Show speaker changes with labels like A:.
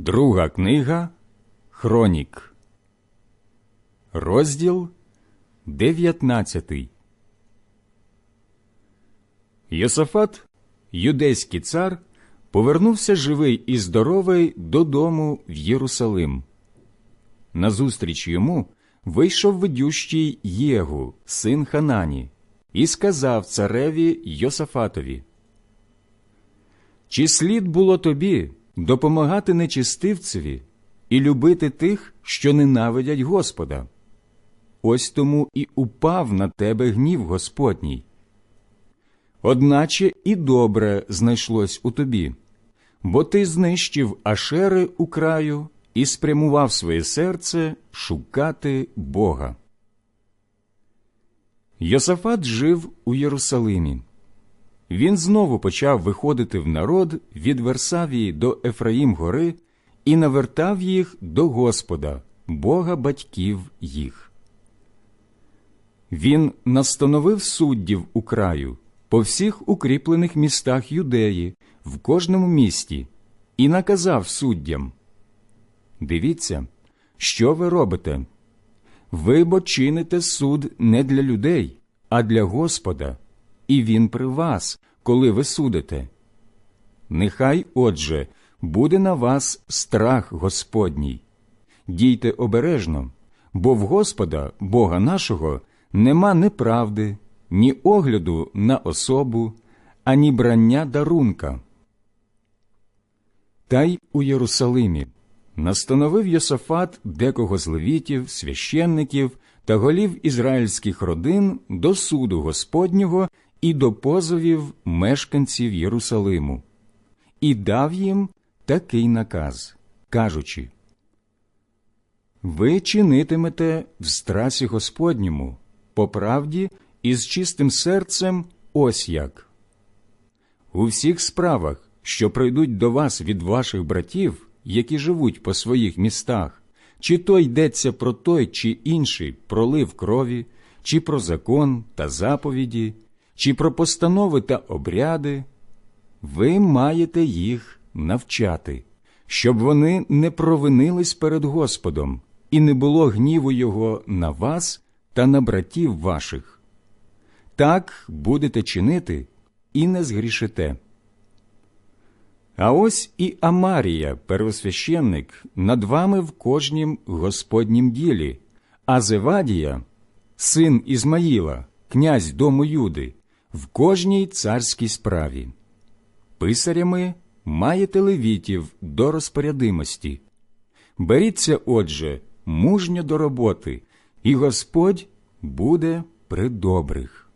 A: Друга книга Хронік, розділ 19 Йосафат, юдейський цар, повернувся живий і здоровий додому в Єрусалим. Назустріч йому вийшов ведющий Єгу, син Ханані, і сказав цареві Йосафатові Чи слід було тобі допомагати нечистивцеві і любити тих, що ненавидять Господа? Ось тому і упав на тебе гнів Господній. Одначе і добре знайшлось у тобі, бо ти знищив ашери у краю і спрямував своє серце шукати Бога. Йосафат жив у Єрусалимі. Він знову почав виходити в народ від Версавії до Ефраїм гори і навертав їх до Господа, Бога батьків їх. Він настановив суддів у краю по всіх укріплених містах юдеї, в кожному місті, і наказав суддям Дивіться, що ви робите. Ви бо чините суд не для людей, а для Господа, і Він при вас, коли ви судите. Нехай, отже, буде на вас страх Господній. Дійте обережно, бо в Господа, Бога нашого, нема неправди, ні огляду на особу, ані брання дарунка. Та й у Єрусалимі настановив Йосафат декого з левітів, священників та голів ізраїльських родин до суду Господнього і до позовів мешканців Єрусалиму, і дав їм такий наказ, кажучи Ви чинитимете в страсі Господньому, по правді і з чистим серцем ось як. У всіх справах, що прийдуть до вас від ваших братів, які живуть по своїх містах, чи то йдеться про той чи інший пролив крові, чи про закон та заповіді, чи про постанови та обряди, ви маєте їх навчати, щоб вони не провинились перед Господом і не було гніву Його на вас та на братів ваших. Так будете чинити і не згрішите. А ось і Амарія, первосвященник, над вами в кожнім Господнім ділі, а Зевадія, син Ізмаїла, князь дому Юди, в кожній царській справі. Писарями маєте левітів до розпорядимості. Беріться, отже, мужньо до роботи, і Господь буде при добрих.